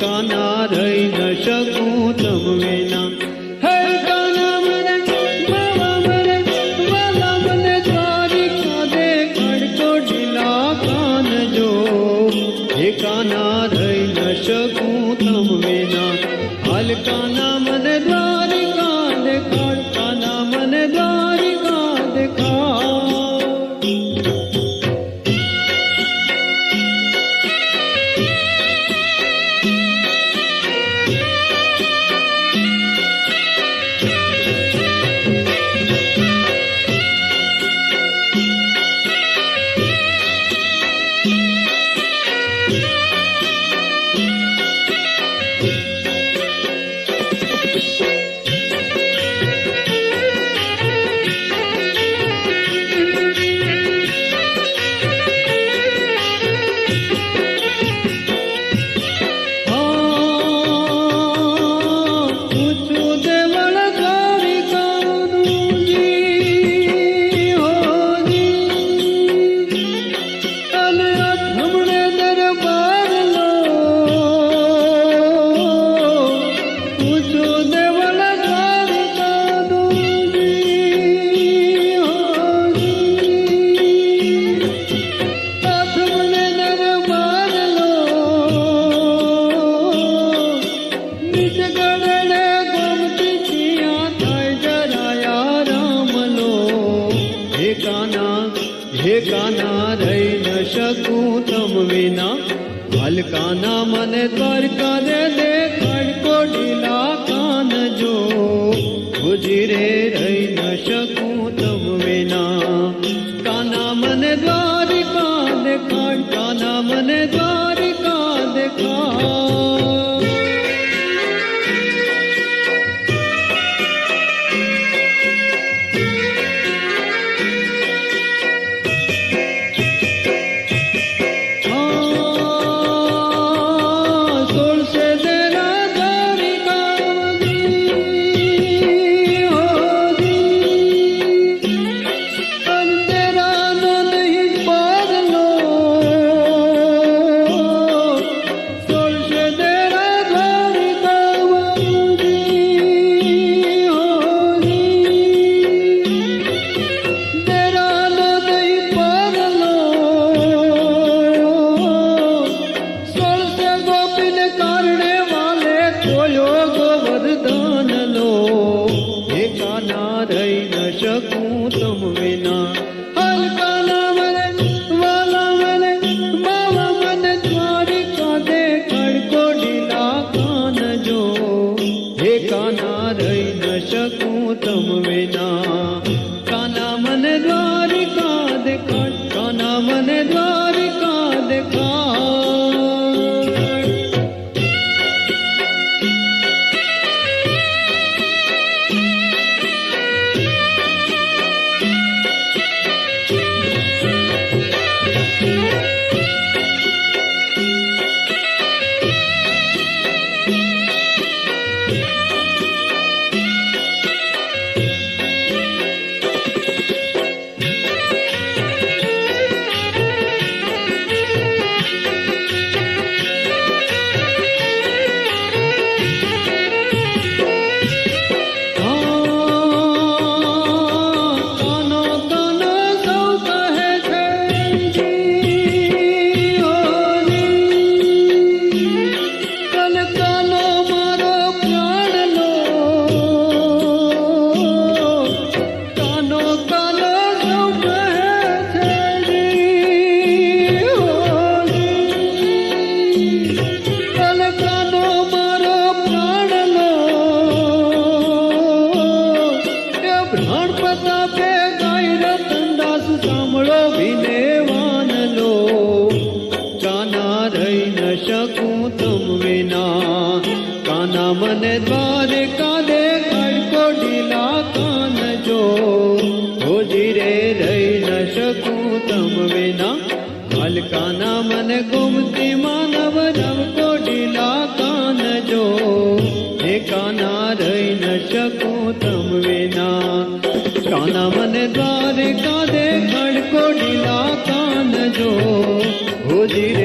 કાના રહી ન શકું તમને ના કાના રહી ન શકું તમને ના હલકાના મન Yeah. ના રહી ન શકું તમ વિના. હલકાના મને દ્વારકા રે શકું તમ વિના ગોળ પ્રતાપે ગાય રતનદાસ સાંભળો વિને વાન લો કાના રહી ન શકું તમ વિના. કાના મને દ્વારકા દે કડકો ઢીલા કાન જો હોજી રે રહી ન શકું તમ વિના. મલકાના મને ગુમતી માનવ રમકો ઢીલા કાન જો કાના રહી ન શકું તમ કાના મને દ્વારકા દે ખડકો ઢીલા કાન જો હોજી